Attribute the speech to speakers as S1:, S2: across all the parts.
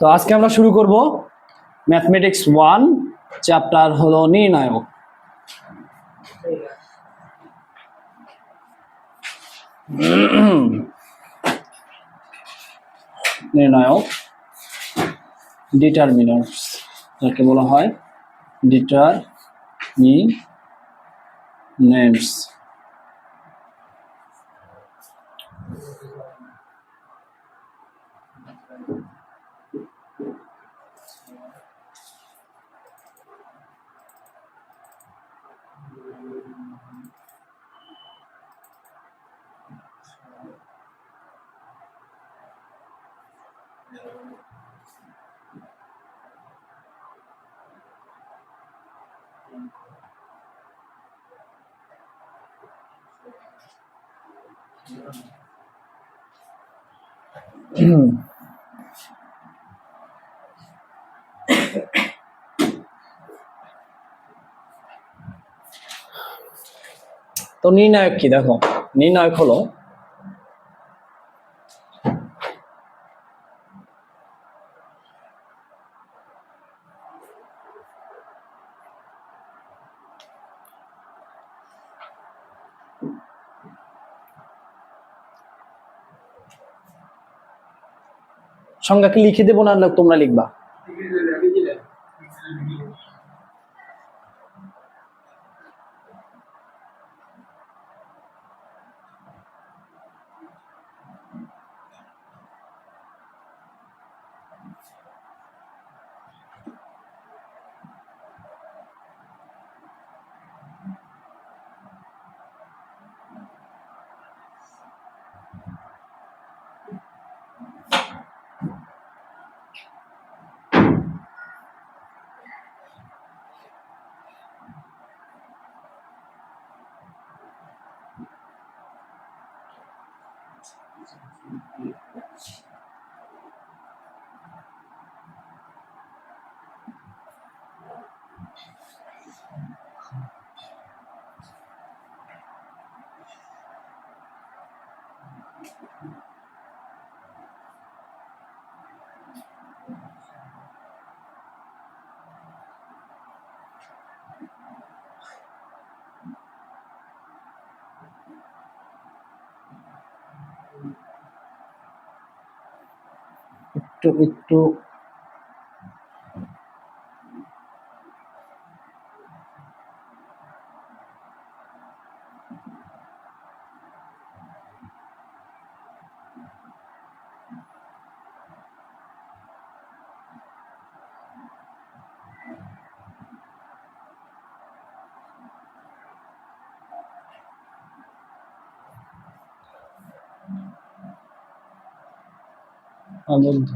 S1: তো আজকে আমরা শুরু করব ম্যাথমেটিক্স ওয়ান চ্যাপ্টার হলো নির্ণায়ক। নির্ণায়ক ডিটারমিনার্স যাকে বলা হয় ডিটারমিনেন্টস তো নির্ণায়ক কি? দেখো নির্ণায়ক হলো সংজ্ঞাকে লিখে দেবো না তোমরা লিখবা। Let's see. একটু একটু। আবদ্ধ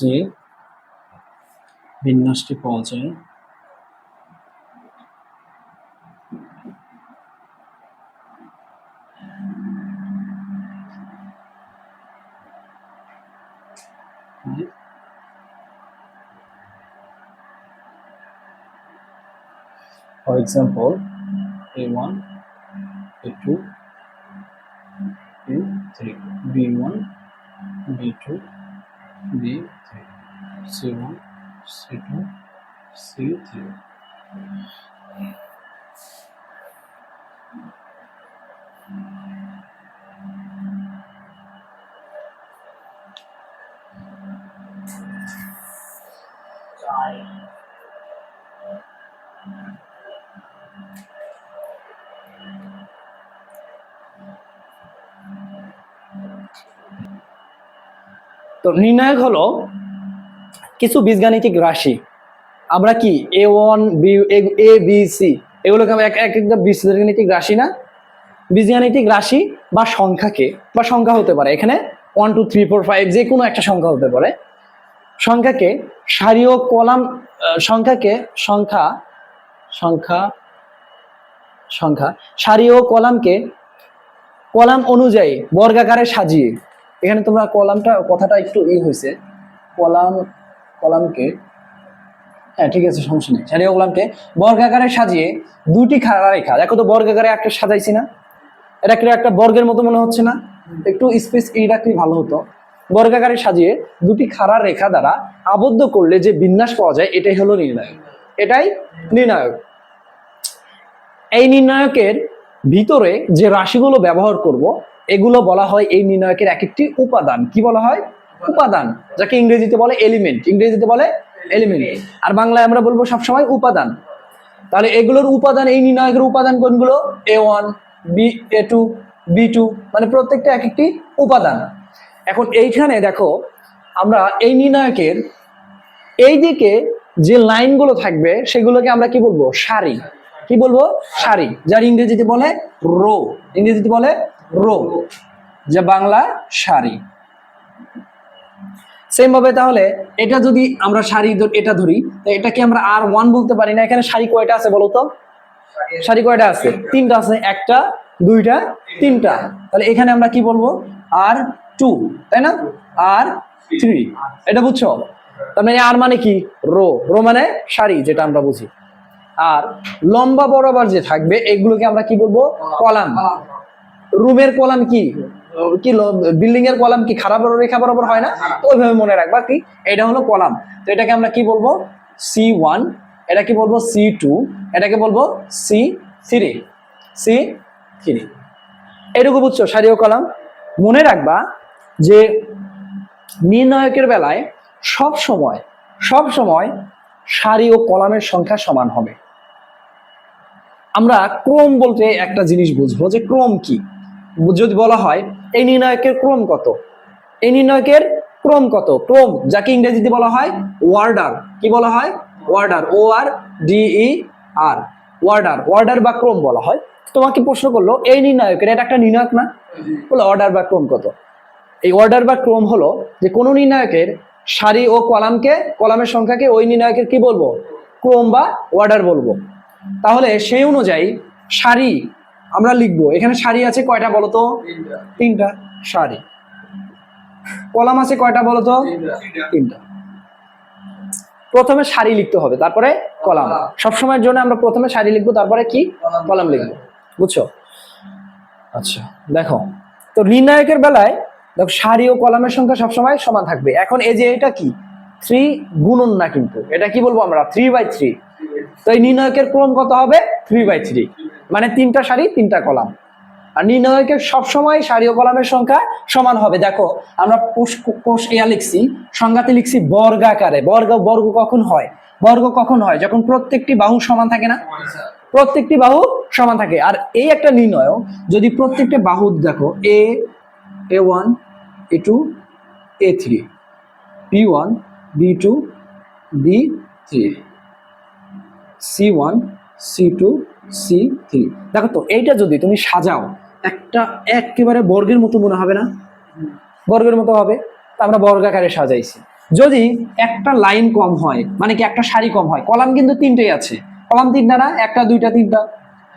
S1: যে বিন্যাসটি পাওয়া যায় For example, A1, A2, A3, B1, B2, B3, C1, C2, C3. তো নির্ণায়ক হলো কিছু বীজগাণিতিক রাশি। আমরা কি A one B A B C এগুলোকে আমরা এক এক একটা বীজগাণিতিক রাশি না? বীজগাণিতিক রাশি বা সংখ্যাকে, বা সংখ্যা হতে পারে। এখানে one two three four five যে কোনো একটা সংখ্যা হতে পারে। সংখ্যাকে সারি ও কলাম সংখ্যাকে সংখ্যা সংখ্যা সংখ্যা, সারি ও কলামকে, কলাম অনুযায়ী বর্গাকারে সাজিয়ে এখানে তোমরা কলামটা, কথাটা একটু ই হয়েছে। কলাম, কলামকে হ্যাঁ ঠিক আছে, সমস্যা নেই। সারি ও কলামকে। বর্গাকারে সাজিয়ে দুটি খাড়া রেখা। দেখো তো বর্গাকারে একটা সাজাইছি না। এটা কি একটা বর্গের মতো মনে হচ্ছে না? একটু স্পেস ই রাখলে ভালো হতো। বর্গাকারে সাজিয়ে দুটি খাড়া রেখা দ্বারা আবদ্ধ করলে যে বিন্যাস পাওয়া যায়, এটাই হলো নির্ণায়ক। এটাই নির্ণায়ক। এই নির্ণায়কের ভিতরে যে রাশিগুলো ব্যবহার করব এগুলো বলা হয় এই নির্ণায়কের এক একটি উপাদান। কি বলা হয়? উপাদান, যাকে ইংরেজিতে বলে এলিমেন্ট ইংরেজিতে বলে এলিমেন্ট আর বাংলায় আমরা বলব সবসময় উপাদান। তাহলে এগুলোর উপাদান, এই নির্ণায়কের উপাদান কোনগুলো? A one B A two B two মানে প্রত্যেকটা এক একটি উপাদান। এখন এইখানে দেখো, আমরা এই নির্ণায়কের এই দিকে যে লাইনগুলো থাকবে, সেগুলোকে আমরা কি বলব? সারি। কি বলব? সারি, যার ইংরেজিতে বলে রো ইংরেজিতে বলে যা বাংলা সারি সেম ভাবে তাহলে, এটা যদি আমরা ধ- এটা ধরি এটাকে আমরা আর ওয়ান বলতে পারি না। এখানে সারি কয়টা আছে বলো তো? সারি কয়টা আছে? তিনটা আছে। একটা, দুইটা, তিনটা। তাহলে এখানে আমরা কি বলব? আর টু, তাই না? আর থ্রি। এটা বুঝছ? তার মানে আর মানে কি? রো। রো মানে শাড়ি, যেটা আমরা বুঝি। আর লম্বা বরাবর যে থাকবে, এগুলোকে আমরা কি বলব? কলাম। রুমের কলাম কি? কি বিল্ডিং এর কলাম কি খারাপ রেখা বরাবর হয় না? ওইভাবে মনে রাখবা কি, এটা হলো কলাম। তো এটাকে আমরা কি বলব? সি ওয়ান এটা কি বলব সি টু এটাকে বলব সি থ্রি সি থ্রি এটুকু বুঝছ সারি ও কলাম? মনে রাখবা যে নির্ণায়কের বেলায় সব সময় সব সময় সারি ও কলামের সংখ্যা সমান হবে। আমরা ক্রম বলতে একটা জিনিস বুঝব যে ক্রম কি। যদি বলা হয়, এই নির্ণায়কের ক্রম কত? এই নির্ণায়কের ক্রম কত? ক্রম, যাকে ইংরেজিতে বলা হয় ওয়ার্ডার। কি বলা হয়? Order O R D E R order order বা ক্রম বলা হয়। তোমাকে প্রশ্ন করল, এই নির্ণায়কের, এটা একটা নির্ণায়ক না? বলে অর্ডার বা ক্রম কত? এই অর্ডার বা ক্রম হলো যে কোনো নির্ণায়কের সারি ও কলামকে, কলামের সংখ্যাকে ওই নির্ণায়কের কি বলব? ক্রম বা অর্ডার বলব। তাহলে সেই অনুযায়ী সারি আমরা লিখব। এখানে শাড়ি আছে কয়টা বলো তো তিনটা শাড়ি। কলাম আছে কয়টা বলো তো তিনটা। প্রথমে শাড়ি লিখতে হবে তারপরে কলাম। সবসময়ের জন্য আমরা প্রথমে শাড়ি লিখব তারপরে কি? কলাম লিখব। বুঝছ? আচ্ছা দেখো। তো নির্ণায়কের বেলায় দেখো সারি ও কলামের সংখ্যা সবসময় সমান থাকবে। এখন এই যে এটা কি? থ্রি গুণন না কিন্তু। এটা কি বলব আমরা? থ্রি বাই থ্রি তো এই নির্ণায়কের ক্রম কত হবে? থ্রি বাই থ্রি মানে তিনটা সারি তিনটা কলাম। আর নির্ণায়কের সবসময় সারি ও কলামের সংখ্যা সমান হবে। দেখো, আমরা কোষ ইয়া লিখছি, সংজ্ঞাতে লিখছি বর্গাকারে বর্গ বর্গ কখন হয়? বর্গ কখন হয়? যখন প্রত্যেকটি বাহু সমান থাকে না? প্রত্যেকটি বাহু সমান থাকে। আর এই একটা নির্ণয়, যদি প্রত্যেকটা বাহু দেখো A A one A two A three B one B two B three C one C two C three দেখো তো এইটা যদি তুমি সাজাও একটা একেবারে বর্গের মতো মনে হবে না? বর্গের মতো হবে। তা আমরা বর্গাকারে সাজাইছি। যদি একটা লাইন কম হয় মানে কি একটা সারি কম হয় কলাম কিন্তু তিনটেই আছে। কলাম তিনটা না একটা দুইটা তিনটা।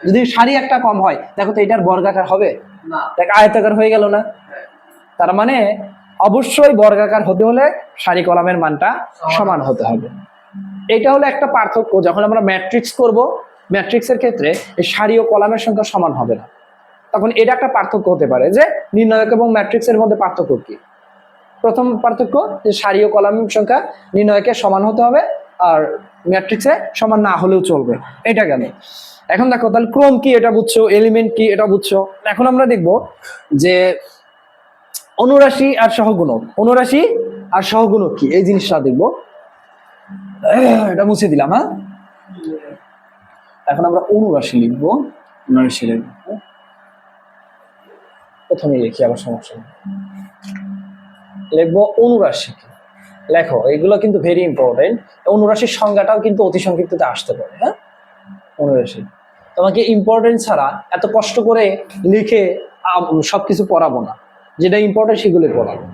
S1: যদি সারি একটা কম হয় দেখো তো এটার বর্গাকার হবে।
S2: না।
S1: দেখ আয়তাকার হয়ে গেল না? তার মানে অবশ্যই বর্গাকার হতে হলে সারি কলামের মানটা সমান হতে হবে। এটা হলো একটা পার্থক্য যখন আমরা ম্যাট্রিক্স করব ম্যাট্রিক্সের ক্ষেত্রে এই সারি ও কলামের সংখ্যা সমান হবে না। তখন এটা একটা পার্থক্য হতে পারে যে নির্ণায়ক এবং ম্যাট্রিক্সের মধ্যে পার্থক্য কি? প্রথম পার্থক্য যে সারি ও কলামের সংখ্যা নির্ণয়কের সমান হতে হবে আর ম্যাট্রিক্সে সমান না হলেও চলবে। এটা গেল এখন দেখো, তাহলে ক্রম কি এটা বুঝছ? এলিমেন্ট কি এটা বুঝছ? এখন আমরা দেখব যে অনুরাশি আর সহগুণক। অনুরাশি আর সহগুণক কি? এই জিনিসটা দেখব। এটা মুছে দিলাম হ্যাঁ? এখন আমরা অনুরাশি লিখব অনুরাশি লিখব। প্রথমে লিখি আবার সমস্যা লিখব অনুরাশি? লেখো এগুলো কিন্তু ভেরি ইম্পর্টেন্ট অনুরাশির সংজ্ঞাটাও কিন্তু অতি সংক্ষিপ্ততে আসতে পারে হ্যাঁ? অনুরাশি তোমাকে ইম্পর্টেন্ট ছাড়া এত কষ্ট করে লিখে আম, সবকিছু পড়াবো না। যেটা ইম্পর্টেন্ট সেগুলো পড়াবো।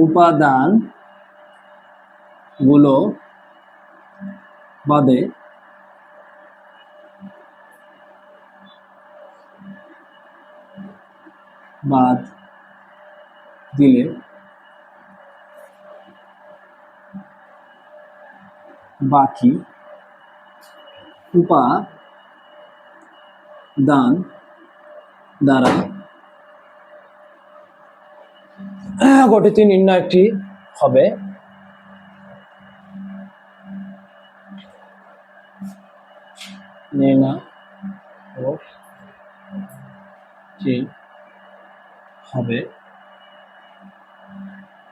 S1: উপাদানগুলো বাদে বাদ দিলে বাকি উপাদান দ্বারা গঠিত নির্ণয়টি হবে। হবে।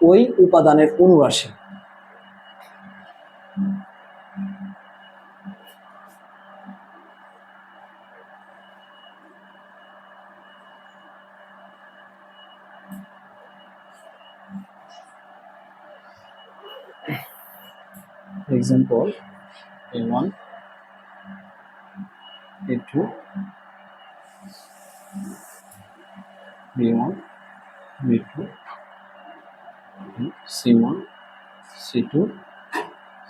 S1: ওই উপাদানের অনুরাশি। Example a1 a2 b1 b2 c1 c2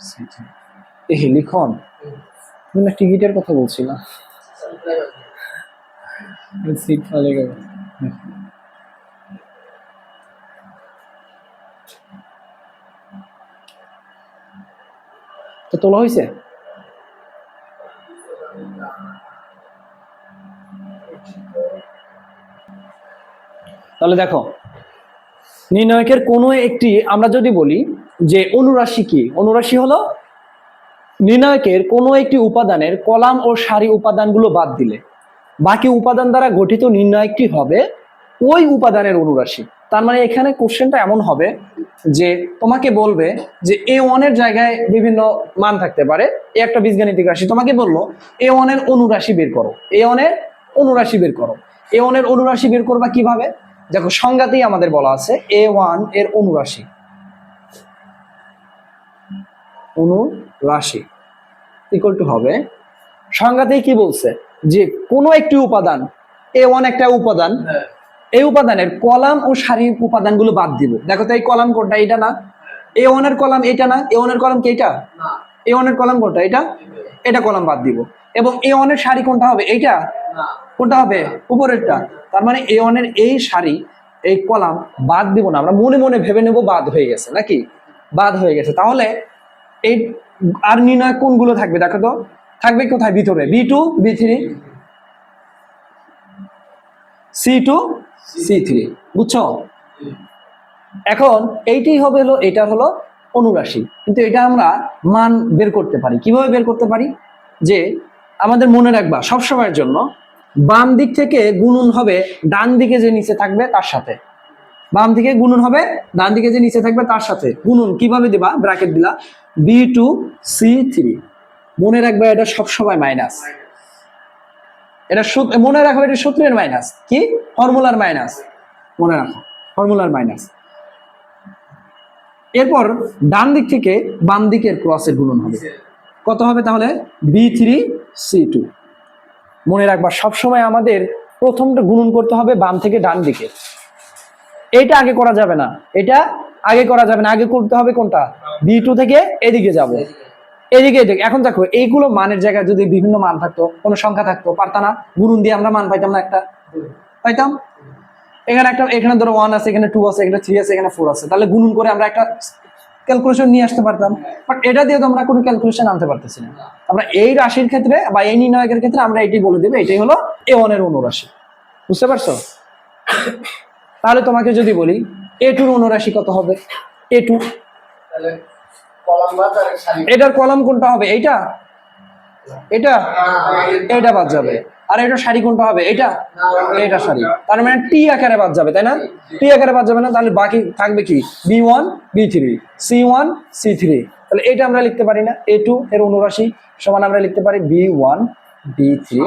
S1: c3 এই লিখন, তুমি না টিকিটের কথা বলছিলা? সিট ফালে গেল তোলা হয়েছে? তাহলে দেখো, নির্ণায়কের কোনো একটি, আমরা যদি বলি যে অনুরাশি কি? অনুরাশি হলো নির্ণায়কের কোনো একটি উপাদানের কলাম ও সারি উপাদানগুলো বাদ দিলে। বাকি উপাদান দ্বারা গঠিত নির্ণায়কটি হবে? ওই উপাদানের অনুরাশি। তার মানে এখানে কোশ্চেনটা এমন হবে যে তোমাকে বলবে যে এ ওয়ানের জায়গায় বিভিন্ন মান থাকতে পারে। এ একটা বীজগাণিতিক রাশি তোমাকে বলল, এ ওয়ানের অনুরাশি বের করো। এ ওয়ানের অনুরাশি বের করো। এ ওয়ানের অনুরাশি বের করবা কীভাবে? দেখো, সংজ্ঞাতেই আমাদের বলা আছে, এ ওয়ানের অনুরাশি। অনুরাশি ইকুয়াল টু হবে। সংজ্ঞাতেই কি বলছে? যে কোনো একটি উপাদান, এ ওয়ান একটা উপাদান এই উপাদানের কলাম ও সারির উপাদানগুলো বাদ দিব। দেখো তো এই কলাম কোনটা? এটা না? এ ওয়ানের কলাম এটা না? এ ওয়ানের কলাম কি এটা এ ওয়ানের কলাম কোনটা? এটা এটা কলাম বাদ দিব। এবং এ ওয়ানের সারি কোনটা হবে? এইটা? কোনটা হবে? উপরেরটা। তার মানে এ ওয়ানের এই সারি এই কলাম বাদ দিব না। আমরা মনে মনে ভেবে নেব বাদ হয়ে গেছে নাকি? বাদ হয়ে গেছে। তাহলে এই আর নির্ণয় কোনগুলো থাকবে? দেখো তো। থাকবে কোথায়? ভিতরে। B two B three C two C three বুঝছ? এখন এইটাই হবে হলো এটা হলো অনুরাশি। কিন্তু এটা আমরা মান বের করতে পারি। কীভাবে বের করতে পারি? যে আমাদের মনে রাখবা সবসময়ের জন্য বাম দিক থেকে গুণন হবে ডান দিকে যে নিচে থাকবে তার সাথে। বাম দিকে গুণন হবে ডান দিকে যে নিচে থাকবে তার সাথে। গুণন কীভাবে দিবা? ব্র্যাকেট দিলা। বি টু সি থ্রি মনে রাখবে এটা সবসময় মাইনাস। এটা মনে রাখো এটা সূত্রের মাইনাস কি? ফর্মুলার মাইনাস মনে রাখো, ফর্মুলার মাইনাস এরপর ডান দিক থেকে বাম দিকের ক্রসের গুণন হবে। কত হবে তাহলে? বি থ্রি সি টু মনে রাখবা, সবসময় আমাদের প্রথমটা গুণন করতে হবে বাম থেকে ডান দিকে। এটা আগে করা যাবে না। এটা আগে করা যাবে না। আগে করতে হবে কোনটা? বি টু থেকে এদিকে যাব। এদিকে এদিকে এখন দেখো, এইগুলো মানের জায়গায় যদি বিভিন্ন মান থাকতো, কোনো সংখ্যা থাকতো, পারতা না গুণন দিয়ে আমরা মান পাইতাম না একটা। পাইতাম? এখানে একটা, এখানে ধরো ওয়ান আছে, এখানে টু আছে, এখানে থ্রি আছে, এখানে ফোর আছে। তাহলে গুণন করে আমরা একটা ক্যালকুলেশন নিয়ে আসতে পারতাম। বাট এটা দিয়ে তো আমরা কোনো ক্যালকুলেশন আনতে পারতেছি না। আমরা এই রাশির ক্ষেত্রে বা এই নির্ণায়কের ক্ষেত্রে আমরা এটাই বলে দেবো, এটাই হলো এ ওয়ানের অনুরাশি। বুঝতে পারছ? তাহলে তোমাকে যদি বলি এ টুর অনুরাশি কত হবে? এ টু এটার কলাম কোনটা হবে? এইটা? এটা? এটা বাদ যাবে। আর এটা শাড়ি কোনটা হবে? এটা এটা শাড়ি। তার মানে টি আকারে বাদ যাবে তাই না? টি আকারে বাদ যাবে না তাহলে বাকি থাকবে কি? B one B three. C one C three. তাহলে এটা আমরা লিখতে পারি না। এ টু এর অনুরাশি সমান আমরা লিখতে পারি B one B three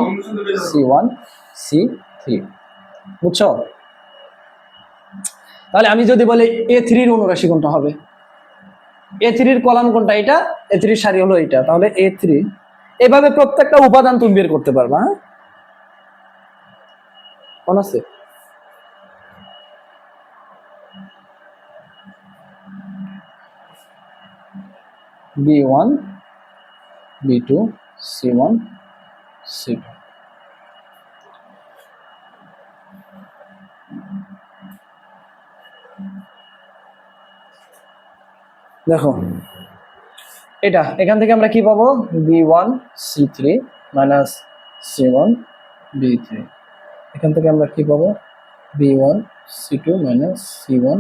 S1: C one C three. বুঝছ? তাহলে আমি যদি বলি এ থ্রির অনুরাশি কোনটা হবে? এ থ্রির কলাম কোনটা এটা? এ থ্রির সারি হলো এটা। তাহলে এ থ্রি এভাবে প্রত্যেকটা উপাদান তুমি বের করতে পারবা হ্যাঁ? আছে? B one B two C one C two দেখো। এটা, এখান থেকে আমরা কি পাবো? B one C three minus C one B three এখান থেকে আমরা কি পাবো? B one C two minus C one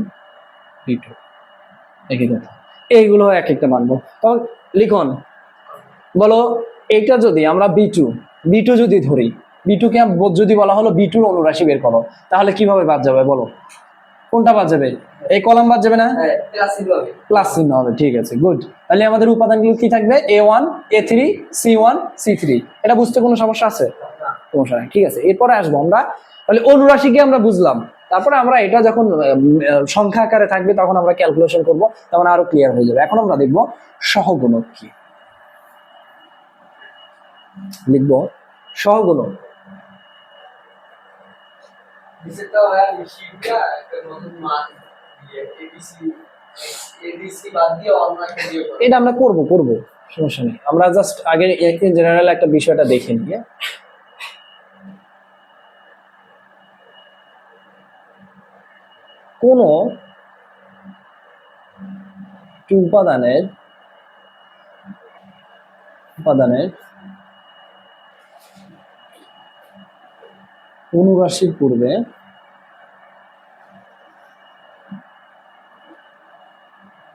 S1: B two একই কথা। এইগুলো এক একটা মানবো। তখন লিখন, বলো, এইটা যদি আমরা বি টু বি টু যদি ধরি বি টুকে যদি বলা হলো বি টুর অনুরাশি বের করো, তাহলে কীভাবে বাদ যাবে বলো? কোনটা বাদ যাবে? এই কলাম বাদ যাবে না?
S2: হ্যাঁ
S1: প্লাস চিহ্ন হবে ঠিক আছে গুড তাহলে আমাদের উপাদানগুলো কি থাকবে? A one A three C one C three এটা বুঝতে কোনো সমস্যা আছে? সমস্যা নেই ঠিক আছে। এরপরে আসব আমরা। তাহলে অনুরাশিকে আমরা বুঝলাম। তারপরে আমরা এটা যখন সংখ্যা আকারে থাকবে তখন আমরা ক্যালকুলেশন করব তখন আরও ক্লিয়ার হয়ে যাবে। এখন আমরা দেখব সহগুণক কি। লিখব সহগুণক।
S2: হয় একটা
S1: এটা আমরা করব করব, সমস্যা নেই আমরা জাস্ট আগে জেনারেল একটা বিষয়টা দেখে হ্যাঁ? কোন উপাদানের উপাদানের অনুরাশির পূর্বে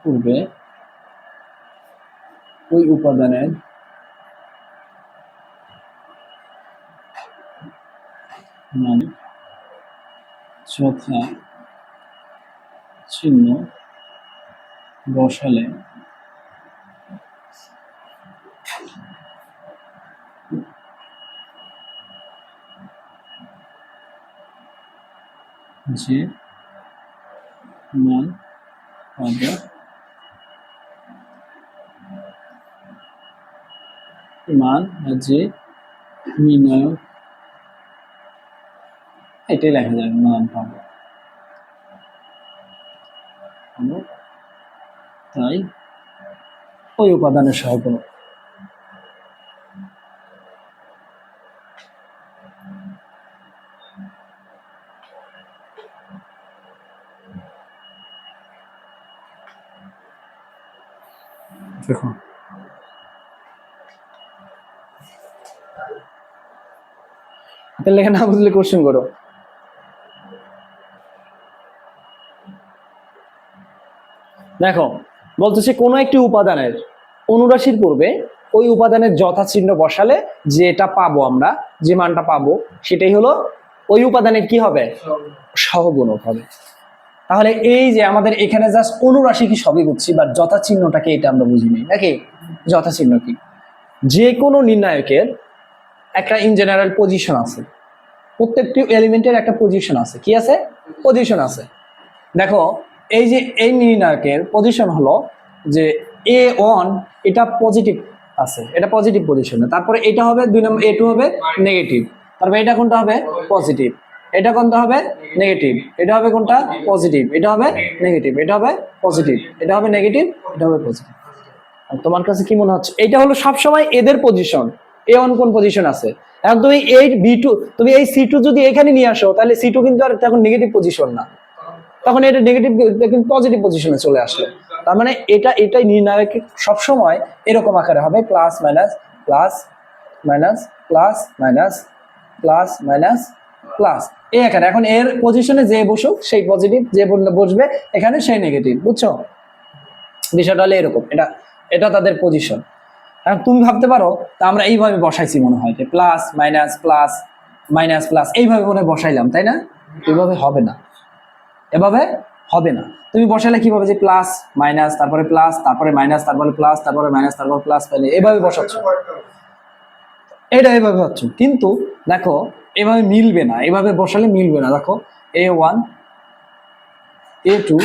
S1: পূর্বে ওই উপাদানের মান যথা চিহ্ন বসালে যে মান পাবে মান যে নির্ণয়। এটাই লেখা যাবে মান পাবো। তাই ওই উপাদানের সহগুণ দেখো হাতের লেখা না বুঝলে কোশ্চেন করো। দেখো, বলতেছে কোনো একটি উপাদানের অনুরাশির পূর্বে ওই উপাদানের যথাচিহ্ন বসালে যেটা পাবো আমরা, যে মানটা পাবো, সেটাই হলো ওই উপাদানের কি হবে? সহগুণক হবে। তাহলে এই যে আমাদের এখানে জাস্ট অনুরাশি কি সবই বুঝছি বা যথাচিহ্নটাকে এটা আমরা বুঝিনি, নাকি? যথাচিহ্ন কি? যে কোনো নির্ণায়কের একটা ইন জেনারেল পজিশন আছে। প্রত্যেকটি এলিমেন্টের একটা পজিশন আছে। কি আছে? পজিশন আছে। দেখো, এই যে এই নির্ণায়কের পজিশন হলো যে এ ওয়ান এটা পজিটিভ আছে, এটা পজিটিভ পজিশনে তারপরে এটা হবে দুই নম্বর এ টু হবে নেগেটিভ তারপরে এটা কোনটা হবে? পজিটিভ এটা কোনটা হবে? নেগেটিভ এটা হবে কোনটা? পজিটিভ এটা হবে নেগেটিভ এটা হবে পজিটিভ এটা হবে নেগেটিভ এটা হবে পজিটিভ তোমার কাছে কি মনে হচ্ছে? এটা হলো সবসময় এদের পজিশন এ ওয়ান কোন পজিশন আছে? এখন তুমি এই বি টু তুমি এই সি টু যদি এখানে নিয়ে আসো, তাহলে সি টু কিন্তু আর তখন নেগেটিভ পজিশন না। তখন এটা নেগেটিভ কিন্তু পজিটিভ পজিশনে চলে আসলো। তার মানে এটা, এটাই নির্ণায়ক সবসময় এরকম আকারে হবে plus minus plus minus plus minus plus minus plus এই এখানে, এখন এর পজিশনে যে বসুক, সেই পজিটিভ যে বসবে, এখানে সেই নেগেটিভ বুঝছ? বিষয়টা হলে এরকম, এটা এটা তাদের পজিশন এখন তুমি ভাবতে পারো, তা আমরা এইভাবে বসাইছি মনে হয় যে plus minus plus minus plus এইভাবে মনে বসাইলাম, তাই না? এইভাবে হবে না। এভাবে হবে না। তুমি বসালে কীভাবে যে প্লাস মাইনাস তারপরে প্লাস তারপরে মাইনাস তারপরে প্লাস তারপরে মাইনাস তারপরে প্লাস পেলে এভাবে বসাচ্ছ। এটা এভাবে হচ্ছে। কিন্তু দেখো, এভাবে মিলবে না। এভাবে বসালে মিলবে না। দেখো A one A two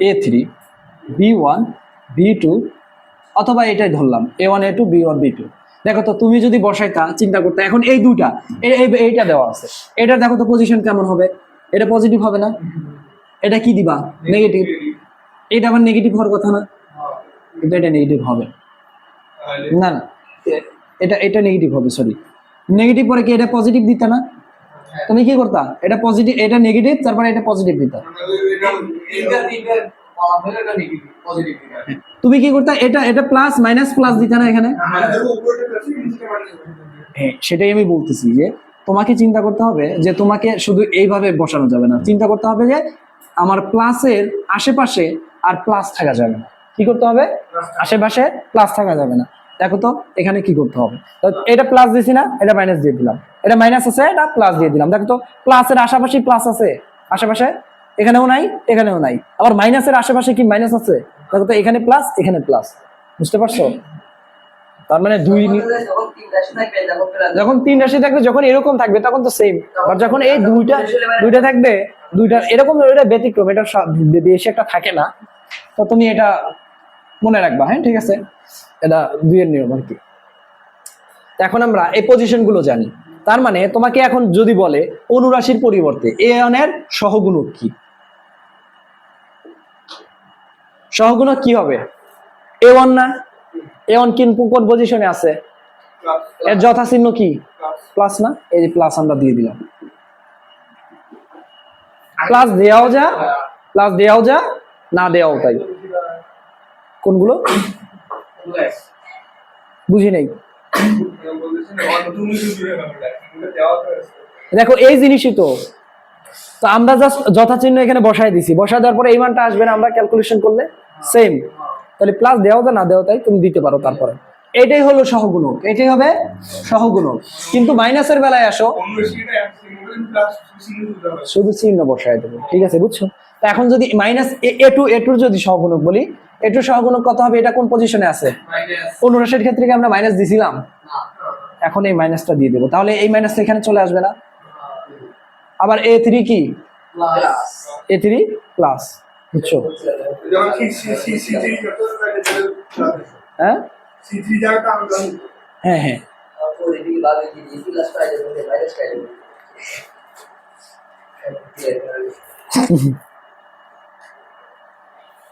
S1: A three B one B two অথবা এটাই ধরলাম A one A two B one B two দেখো তো, তুমি যদি বসাইতা, চিন্তা করতে, এখন এই এই- এইটা দেওয়া আছে। এটা দেখো তো পজিশন কেমন হবে? এটা পজিটিভ হবে না? এটা কি দিবা? নেগেটিভ এটা আবার নেগেটিভ হওয়ার কথা না? কিন্তু এটা নেগেটিভ হবে। না না। এটা এটা নেগেটিভ হবে সরি নেগেটিভ পরে কি এটা পজিটিভ দিতে না? তুমি কি করতা? এটা পজিটিভ এটা নেগেটিভ তারপরে এটা পজিটিভ দিতা। তুমি কি করতা? এটা এটা প্লাস মাইনাস প্লাস দিতে না এখানে? হ্যাঁ সেটাই আমি বলতেছি যে তোমাকে চিন্তা করতে হবে যে তোমাকে শুধু এইভাবে বসানো যাবে না। চিন্তা করতে হবে যে আমার প্লাসের আশেপাশে আর প্লাস থাকা যাবে না। কি করতে হবে? আশেপাশে প্লাস থাকা যাবে না। দেখো তো, এখানে কি করতে হবে? এটা প্লাস দিছি না, এটা মাইনাস দিয়ে দিলাম। এটা মাইনাস আছে, এটা প্লাস দিয়ে দিলাম। দেখো তো প্লাসের আশেপাশে প্লাস আছে। আশেপাশে এখানেও নাই এখানেও নাই। আবার মাইনাসের আশেপাশে কি মাইনাস আছে? দেখো তো এখানে প্লাস এখানে প্লাস বুঝতে পারছ? তার মানে দুই
S2: যখন তিন রাশি থাকবে
S1: যখন এরকম থাকবে তখন তো সেম আর যখন এই দুইটা দুইটা থাকবে দুইটা এরকম এটা ব্যতিক্রম এটা বেশি একটা থাকে না। তো তুমি এটা মনে রাখবা হ্যাঁ ঠিক আছে? এটা দুইয়ের নিয়ম আর কি। এখন আমরা এই পজিশনগুলো জানি। তার মানে তোমাকে এখন যদি বলে অনুরাশির পরিবর্তে এ অনের সহগুণক কি? সহগুণক কি হবে? এ ওয়ান না? এ ওয়ান কিন্তু কোন পজিশনে আছে? এর যথাচিহ্ন কি?
S3: প্লাস
S1: না? এই যে প্লাস আমরা দিয়ে দিলাম। প্লাস দেওয়াও যা প্লাস দেওয়াও যা, না দেওয়াও তাই। কোনগুলো? বুঝি নেই। দেখো, এই জিনিসই তো। তো আমরা জাস্ট যথাচিহ্ন এখানে বসাই দিছি। বসায় দেওয়ার পরে এই মানটা আসবে না, আমরা ক্যালকুলেশন করলে? সেম তাহলে প্লাস দেওয়া যা না দেওয়া তাই তুমি দিতে পারো তারপরে। এটাই হলো সহগুণক এটাই হবে সহগুণক। কিন্তু মাইনাসের বেলায় আসো। শুধু চিহ্ন বসায় দেবো ঠিক আছে বুঝছ? তো এখন যদি মাইনাস এ টু এ টুর যদি সহগুণক বলি এ টু সহগুণক কত হবে? এটা কোন পজিশনে আছে?
S2: মাইনাস
S1: অনুরাশের ক্ষেত্রে কি আমরা মাইনাস দিছিলাম? এখন এই মাইনাসটা দিয়ে দেবো। তাহলে এই মাইনাসটা এখানে চলে আসবে না। আবার এ থ্রি কি?
S2: প্লাস
S1: এ থ্রি প্লাস বুঝছ
S3: কত
S1: হ্যাঁ? হ্যাঁ হ্যাঁ।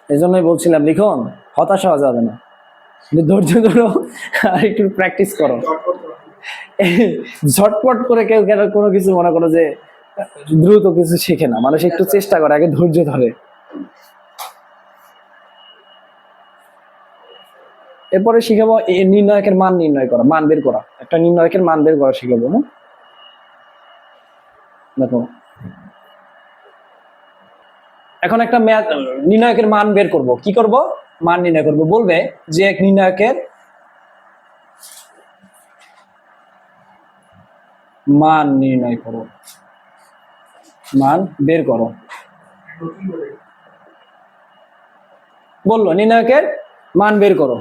S1: এই জন্যই বলছিলাম, লিখন, হতাশ হওয়া যাবে না। ধৈর্য ধরো আর একটু প্র্যাকটিস করো। ঝটপট করে কেউ কেন কোনো কিছু মনে করো যে, দ্রুত কিছু শিখে না। মানুষ একটু চেষ্টা করে, আগে ধৈর্য ধরে। এরপরে শিখাবো নির্ণায়কের মান নির্ণয় করা, মান বের করা। একটা নির্ণায়কের মান বের করা শিখাবো হ্যাঁ দেখো। এখন একটা ম্যাথ নির্ণায়কের মান বের করব। কি করব? মান নির্ণয় করব। বলবে যে এক নির্ণায়কের মান নির্ণয় করো। মান বের করো। বলল, নির্ণায়কের মান বের করো।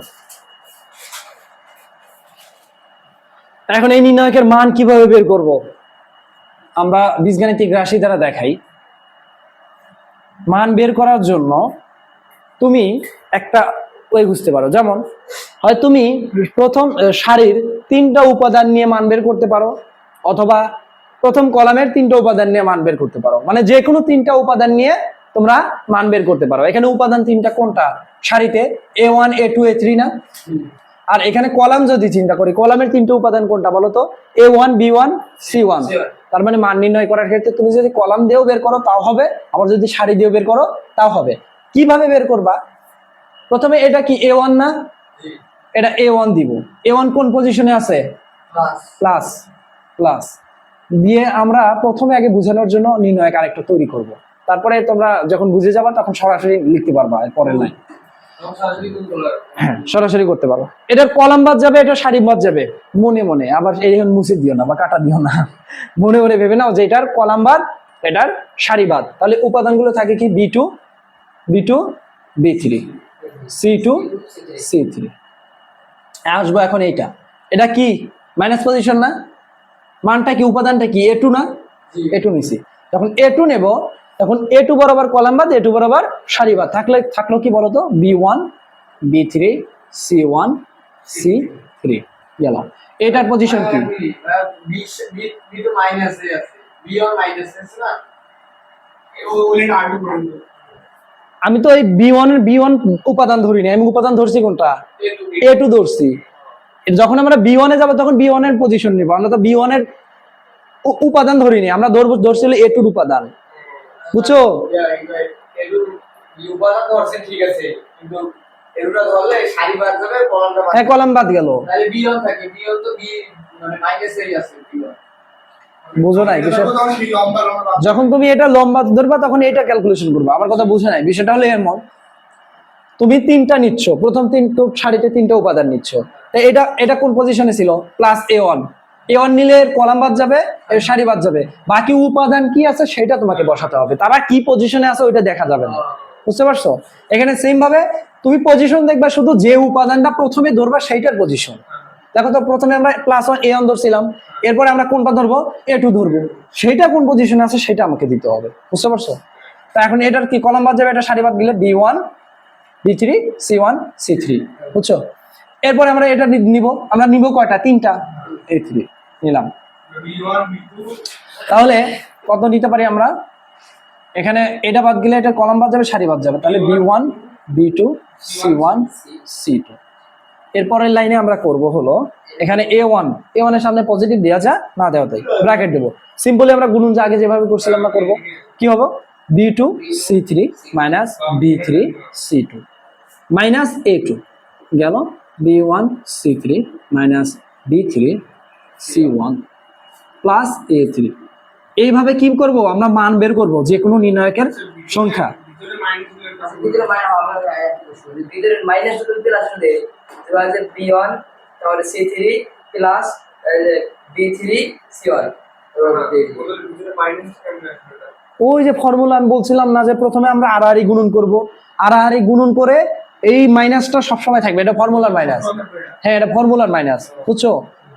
S1: এখন এই নির্ণায়কের মান কীভাবে বের করব? আমরা বীজগাণিতিক রাশি দ্বারা দেখাই। মান বের করার জন্য তুমি একটা ওই বুঝতে পারো। যেমন, হয় তুমি প্রথম সারির তিনটা উপাদান নিয়ে মান বের করতে পারো, অথবা প্রথম কলামের তিনটা উপাদান নিয়ে মান বের করতে পারো। মানে যে কোনো তিনটা উপাদান নিয়ে তোমরা মান বের করতে পারো। এখানে উপাদান তিনটা কোনটা? সারিতে A one A two A three না? আর এখানে কলাম যদি চিন্তা করি কলামের তিনটে উপাদান কোনটা বলো তো? A one B one C
S2: one
S1: তার মানে মান নির্ণয় করার ক্ষেত্রে তুমি যদি কলাম দিয়েও বের করো তাও হবে। আবার যদি সারি দিয়েও বের করো তাও হবে। কীভাবে বের করবা? প্রথমে এটা কি এ ওয়ান না? এটা এ ওয়ান দিব। এ ওয়ান কোন পজিশনে আছে?
S2: প্লাস
S1: প্লাস দিয়ে আমরা প্রথমে আগে বোঝানোর জন্য নির্ণয়ক আরেকটা তৈরি করব। তারপরে তোমরা যখন বুঝে যাবা তখন সরাসরি লিখতে পারবা পরের লাইন হ্যাঁ সরাসরি করতে পারো। এটার কলাম বাদ যাবে এটা সারি বাদ যাবে। মনে মনে আবার এই মুছে দিও না বা কাটা দিও না। মনে মনে ভেবে নাও যে এটার কলাম বাদ এটার সারি বাদ। তাহলে উপাদানগুলো থাকে কি? B two B two B three C two C three আসব এখন এইটা। এটা কি? মাইনাস পজিশন না? মানটা কি? উপাদানটা কি? এ টু না? এ টু নিছি। যখন এ টু নেব তখন এ টু বরাবর কলাম বাদ এ টু বরাবর সারি বাদ। থাকলে থাকল কি বলতো? B one B three C one C three গেল এটার পজিশন কি?
S3: টু
S1: আমি তো এই বি ওয়ান বি ওয়ান উপাদান ধরিনি আমি উপাদান ধরছি কোনটা?
S3: এ টু
S1: ধরছি। যখন আমরা বি ওয়ানে যাব, তখন বি ওয়ানের পজিশন নিব। আমরা তো বি ওয়ানের উ- উপাদান ধরিনি আমরা ধরবো ধরছিল এ টুর উপাদান। বুঝছ?
S2: ঠিক আছে কিন্তু
S1: হ্যাঁ কলাম বাদ গেল।
S2: মানে
S1: বুঝো নাই যখন তুমি এটা লম্বা ধরবা তখন এটা ক্যালকুলেশন করবা। আমার কথা বুঝে নাই বিষয়টা হলো এমন তুমি তিনটা নিচ্ছ প্রথম তিন সারিতে তিনটা উপাদান নিচ্ছ। এটা এটা কোন পজিশনে ছিল? Plus A one A one নিলে কলাম বাদ যাবে সারি বাদ যাবে। বাকি উপাদান কি আছে সেটা তোমাকে বসাতে হবে। তারা কি পজিশনে আছে ওইটা দেখা যাবে না। বুঝতে পারছ? এখানে সেম ভাবে তুমি পজিশন দেখবা শুধু যে উপাদানটা প্রথমে ধরবা সেইটার পজিশন দেখো তো, প্রথমে আমরা ক্লাস ওয়ান এ ওয়ান ধরছিলাম। এরপরে আমরা কোনটা ধরবো? এ টু ধরবো। সেইটা কোন পজিশনে আছে সেটা আমাকে দিতে হবে। বুঝতে পারছ? তা এখন এটার কি কলাম বাদ যাবে? এটা সারি বাদ গেলে B one B three C one C three বুঝছ? এরপরে আমরা এটা নিব। আমরা নিব কয়টা? তিনটা। এ থ্রি নিলাম। তাহলে কত নিতে পারি আমরা? এখানে এটা বাদ গেলে এটা কলাম বাদ যাবে, সারি বাদ যাবে। তাহলে B one, B two, C one, C two. এরপরের লাইনে আমরা করব হলো, এখানে এ ওয়ান, এ ওয়ানের সামনে পজিটিভ দেওয়া যা না দেওয়া তাই। ব্র্যাকেট দেবো। সিম্পলি আমরা গুণন যা আগে যেভাবে করছিলাম আমরা করব। কি হবে? B two, C three, minus B three, C two. Minus A two গেল, B one, C three, minus B three C one plus A three এইভাবে কি করব, আমরা মান বের করব যে কোনো নির্ণায়কের সংখ্যা? ওই যে ফর্মুলা আমি বলছিলাম না যে প্রথমে আমরা আড়াআড়ি গুণন করব। আড়াআড়ি গুণন করে এই মাইনাসটা সবসময় থাকবে, এটা ফর্মুলার মাইনাস হ্যাঁ এটা ফর্মুলার মাইনাস বুঝছ?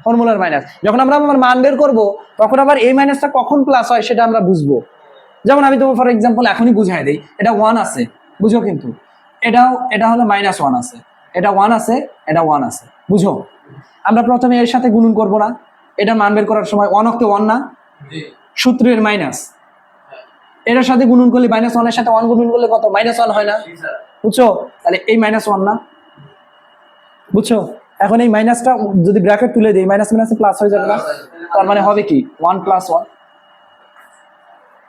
S1: ফর্মুলার মাইনাস যখন আমরা আমার মান বের করব তখন আবার এই মাইনাসটা কখন প্লাস হয় সেটা আমরা বুঝব। যেমন আমি তোমার ফর এক্সাম্পল এখনই বুঝাই দিই এটা ওয়ান আছে। বুঝো কিন্তু। এটাও এটা হলো মাইনাস ওয়ান আছে। এটা ওয়ান আছে এটা ওয়ান আছে। বুঝো? আমরা প্রথমে এর সাথে গুণন করব না। এটা মান বের করার সময় ওয়ান অক্টে ওয়ান না? সূত্রের মাইনাস এটার সাথে গুণন করলে মাইনাস ওয়ানের সাথে ওয়ান গুণন করলে কত? মাইনাস ওয়ান হয় না। বুঝছ? তাহলে এই মাইনাস ওয়ান না? বুঝছ? এখন এই মাইনাসটা যদি ব্র্যাকেট তুলে দিই, মাইনাস মাইনাসে প্লাস হয়ে যাবে না? তার মানে হবে কি? ওয়ান প্লাস ওয়ান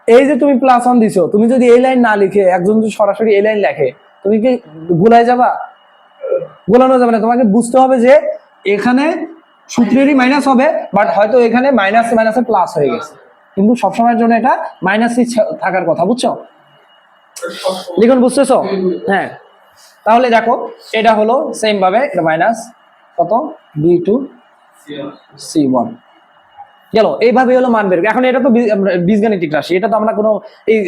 S1: এই যে তুমি প্লাস ওয়ান দিছো, তুমি যদি এই লাইন না লিখে, একজন যদি সরাসরি এই লাইন লেখে, তুমি কি ভুলাই যাবা? গোলানো যাবে না। তোমাকে বুঝতে হবে যে এখানে সূত্রেরই মাইনাস হবে বাট হয়তো এখানে মাইনাস মাইনাসে প্লাস হয়ে গেছে। কিন্তু সবসময়ের জন্য এটা মাইনাসই থাকার কথা, বুঝছ? লিখুন, বুঝতেছো? হ্যাঁ। তাহলে দেখো, এটা হলো সেম ভাবে, এটা মাইনাস কত? বি টু সি ওয়ান গেল এইভাবে হলো মান বের এখন এটা তো বীজগাণিতিক রাশি, এটা তো আমরা কোনো এই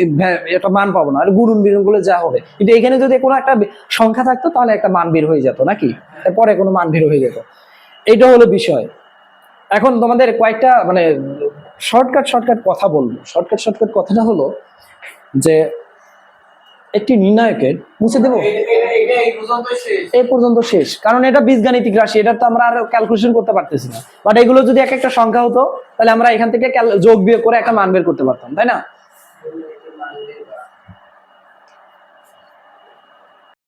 S1: একটা মান পাবো না। আর বিগুণগুলো যা হবে। কিন্তু এখানে যদি কোনো একটা সংখ্যা থাকতো, তাহলে একটা মান বের হয়ে যেত, নাকি? পরে কোনো মান বের হয়ে যেত। এটা হলো বিষয়। এখন তোমাদের কয়েকটা মানে শর্টকাট শর্টকাট কথা বলব। শর্টকাট শর্টকাট কথাটা হলো যে একটি নির্ণায়কের মুছে দেবো।
S2: এই পর্যন্ত শেষ।
S1: কারণ এটা বীজগাণিতিক রাশি এটা তো আমরা আর ক্যালকুলেশন করতে পারতেছি না। বাট এগুলো যদি এক একটা সংখ্যা হতো তাহলে আমরা এখান থেকে যোগ বিয়োগ করে একটা মান বের করতে পারতাম তাই না?